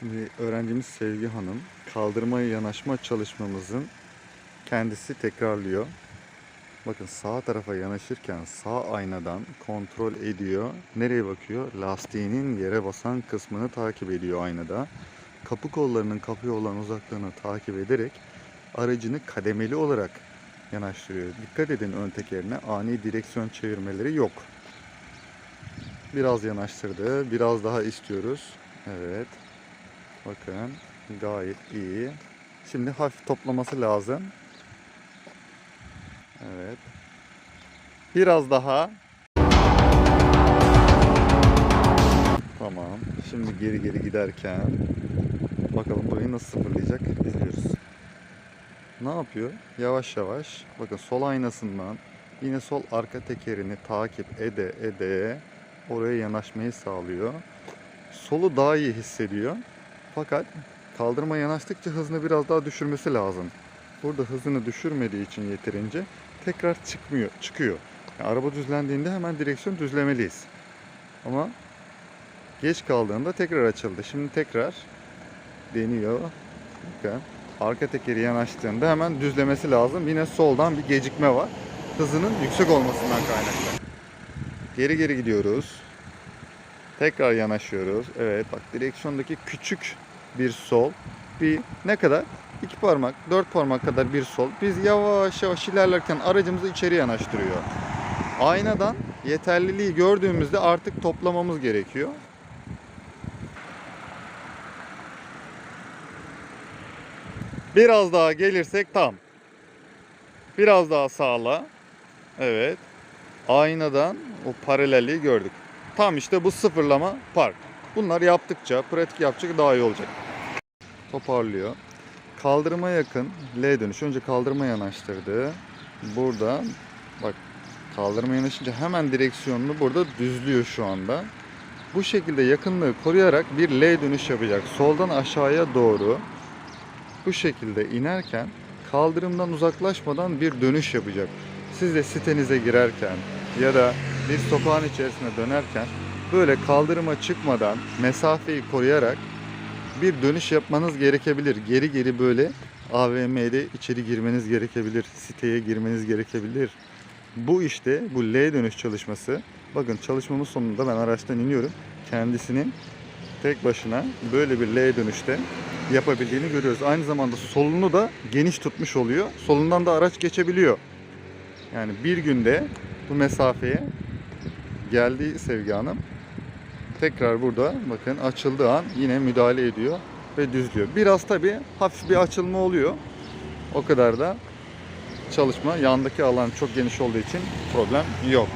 Şimdi öğrencimiz Sevgi Hanım kaldırmaya yanaşma çalışmamızın kendisi tekrarlıyor. Bakın sağ tarafa yanaşırken sağ aynadan kontrol ediyor. Nereye bakıyor? Lastiğinin yere basan kısmını takip ediyor aynada. Kapı kollarının kapıya olan uzaklığını takip ederek aracını kademeli olarak yanaştırıyor. Dikkat edin ön tekerine ani direksiyon çevirmeleri yok. Biraz yanaştırdı. Biraz daha istiyoruz. Evet. Bakın gayet iyi. Şimdi hafif toplaması lazım. Evet. Biraz daha. Tamam. Şimdi geri geri giderken bakalım burayı nasıl sıfırlayacak izliyoruz. Ne yapıyor? Yavaş yavaş. Bakın sol aynasından yine sol arka tekerini takip ede ede oraya yanaşmayı sağlıyor. Solu daha iyi hissediyor. Fakat kaldırma yanaştıkça hızını biraz daha düşürmesi lazım. Burada hızını düşürmediği için yeterince tekrar çıkmıyor, çıkıyor. Yani araba düzlendiğinde hemen direksiyon düzlemeliyiz. Ama geç kaldığında tekrar açıldı. Şimdi tekrar deniyor. Bakın arka tekeri yanaştığında hemen düzlemesi lazım. Yine soldan bir gecikme var. Hızının yüksek olmasından kaynaklı. Geri geri gidiyoruz. Tekrar yanaşıyoruz. Evet bak direksiyondaki küçük bir sol. Bir ne kadar? İki parmak, dört parmak kadar bir sol. Biz yavaş yavaş ilerlerken aracımızı içeri yanaştırıyor. Aynadan yeterliliği gördüğümüzde artık toplamamız gerekiyor. Biraz daha gelirsek tam. Biraz daha sağla. Evet. Aynadan o paralelliği gördük. Tam işte bu sıfırlama park. Bunlar yaptıkça, pratik yaptıkça daha iyi olacak. Toparlıyor. Kaldırıma yakın L dönüş. Önce kaldırma yanaştırdı. Burada bak kaldırma yanaşınca hemen direksiyonunu burada düzlüyor şu anda. Bu şekilde yakınlığı koruyarak bir L dönüş yapacak. Soldan aşağıya doğru bu şekilde inerken kaldırımdan uzaklaşmadan bir dönüş yapacak. Siz de sitenize girerken ya da bir sokağın içerisine dönerken böyle kaldırıma çıkmadan mesafeyi koruyarak bir dönüş yapmanız gerekebilir. Geri geri böyle AVM'de içeri girmeniz gerekebilir. Siteye girmeniz gerekebilir. Bu işte bu L dönüş çalışması. Bakın çalışmamın sonunda ben araçtan iniyorum. Kendisinin tek başına böyle bir L dönüşte yapabildiğini görüyoruz. Aynı zamanda solunu da geniş tutmuş oluyor. Solundan da araç geçebiliyor. Yani bir günde bu mesafeye geldi Sevgi Hanım. Tekrar burada bakın açıldığı an yine müdahale ediyor ve düzlüyor. Biraz tabi hafif bir açılma oluyor. O kadar da çalışma yandaki alan çok geniş olduğu için problem yok.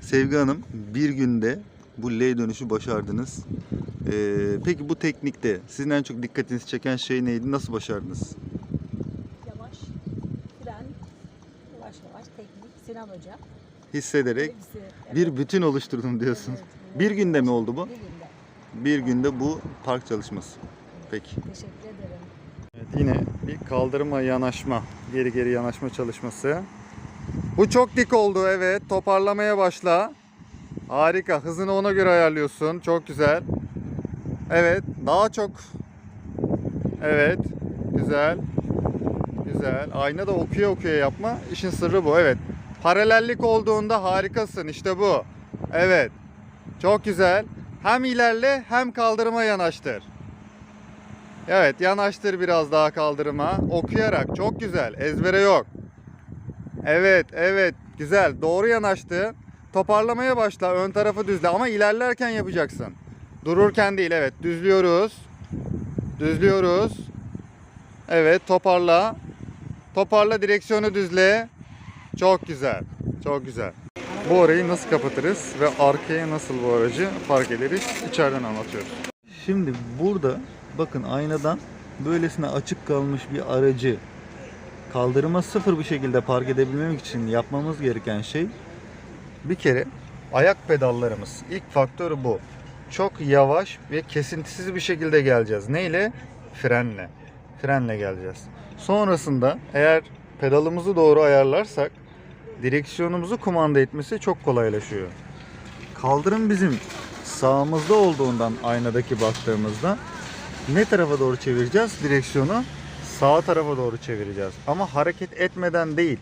Sevgi Hanım bir günde bu L dönüşü başardınız. Ee, peki bu teknikte sizin en çok dikkatinizi çeken şey neydi? Nasıl başardınız? Yavaş, fren, yavaş yavaş teknik, Sinan Hoca. Hissederek Hepsi, evet, bir bütün oluşturdum diyorsunuz. evet, Bir günde mi oldu bu? Bir günde. Bir günde bu park çalışması. Peki. Teşekkür ederim. Evet, yine bir kaldırma yanaşma, geri geri yanaşma çalışması. Bu çok dik oldu evet. Toparlamaya başla. Harika. Hızını ona göre ayarlıyorsun. Çok güzel. Evet. Daha çok. Evet. Güzel. Güzel. Ayna da okuya okuya yapma. İşin sırrı bu. Evet. Paralellik olduğunda harikasın. İşte bu. Evet. Çok güzel. Hem ilerle hem kaldırıma yanaştır. Evet yanaştır biraz daha kaldırıma. Okuyarak çok güzel. Ezbere yok. Evet evet güzel. Doğru yanaştı. Toparlamaya başla. Ön tarafı düzle ama ilerlerken yapacaksın. Dururken değil evet. Düzlüyoruz. Düzlüyoruz. Evet toparla. Toparla direksiyonu düzle. Çok güzel. Çok güzel. Bu arayı nasıl kapatırız ve arkaya nasıl bu aracı park ederiz içeriden anlatıyoruz. Şimdi burada bakın aynadan böylesine açık kalmış bir aracı kaldırıma sıfır bir şekilde park edebilmek için yapmamız gereken şey bir kere ayak pedallarımız. İlk faktörü bu. Çok yavaş ve kesintisiz bir şekilde geleceğiz. Neyle? Frenle. Frenle geleceğiz. Sonrasında eğer pedalımızı doğru ayarlarsak direksiyonumuzu kumanda etmesi çok kolaylaşıyor. Kaldırım bizim sağımızda olduğundan aynadaki baktığımızda ne tarafa doğru çevireceğiz direksiyonu? Sağ tarafa doğru çevireceğiz. Ama hareket etmeden değil.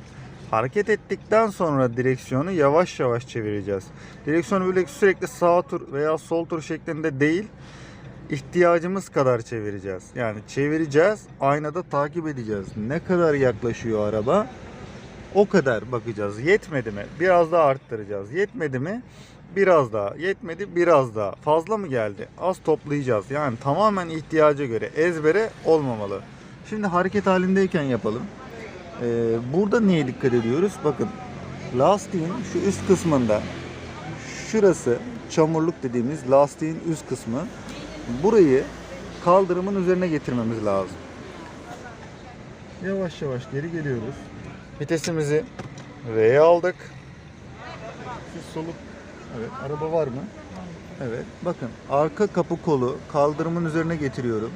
Hareket ettikten sonra direksiyonu yavaş yavaş çevireceğiz. Direksiyonu böyle sürekli sağ tur veya sol tur şeklinde değil, ihtiyacımız kadar çevireceğiz. Yani çevireceğiz, aynada takip edeceğiz. Ne kadar yaklaşıyor araba? O kadar bakacağız. Yetmedi mi? Biraz daha arttıracağız. Yetmedi mi? Biraz daha. Yetmedi biraz daha. Fazla mı geldi? Az toplayacağız. Yani tamamen ihtiyaca göre ezbere olmamalı. Şimdi hareket halindeyken yapalım. Ee, burada neye dikkat ediyoruz? Bakın lastiğin şu üst kısmında şurası çamurluk dediğimiz lastiğin üst kısmı. Burayı kaldırımın üzerine getirmemiz lazım. Yavaş yavaş geri geliyoruz. Vitesimizi R'ye aldık. Siz soluk Evet, araba var mı? Evet. Bakın arka kapı kolu kaldırımın üzerine getiriyorum.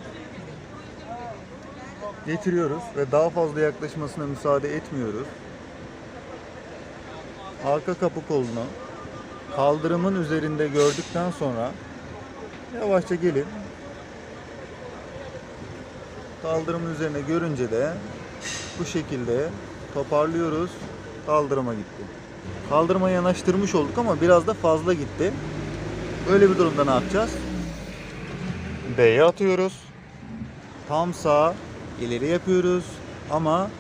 Getiriyoruz ve daha fazla yaklaşmasına müsaade etmiyoruz. Arka kapı kolunu kaldırımın üzerinde gördükten sonra yavaşça gelin. Kaldırımın üzerine görünce de bu şekilde toparlıyoruz. Kaldırıma gitti. Kaldırıma yanaştırmış olduk ama biraz da fazla gitti. Böyle bir durumda ne yapacağız? B'ye atıyoruz. Tam sağ ileri yapıyoruz ama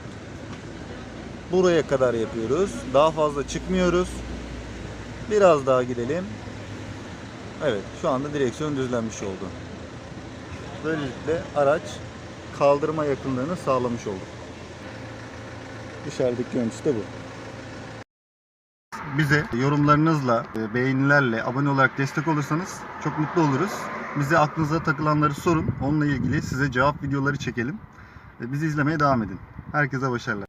buraya kadar yapıyoruz. Daha fazla çıkmıyoruz. Biraz daha gidelim. Evet, şu anda direksiyon düzlenmiş oldu. Böylelikle araç kaldırma yakınlığını sağlamış olduk. Dışarıdaki görüntüsü de bu. Bize yorumlarınızla, e, beğenilerle, abone olarak destek olursanız çok mutlu oluruz. Bize aklınıza takılanları sorun. Onunla ilgili size cevap videoları çekelim. E, Bizi izlemeye devam edin. Herkese başarılar.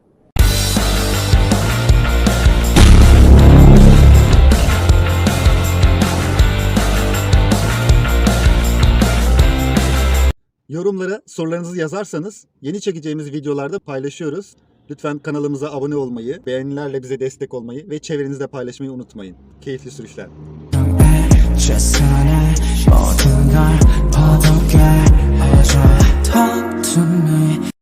Yorumlara sorularınızı yazarsanız yeni çekeceğimiz videolarda paylaşıyoruz. Lütfen kanalımıza abone olmayı, beğenilerle bize destek olmayı ve çevrenizde paylaşmayı unutmayın. Keyifli sürüşler. 최선의 모든 걸 퍼붓게 해줘 Talk to me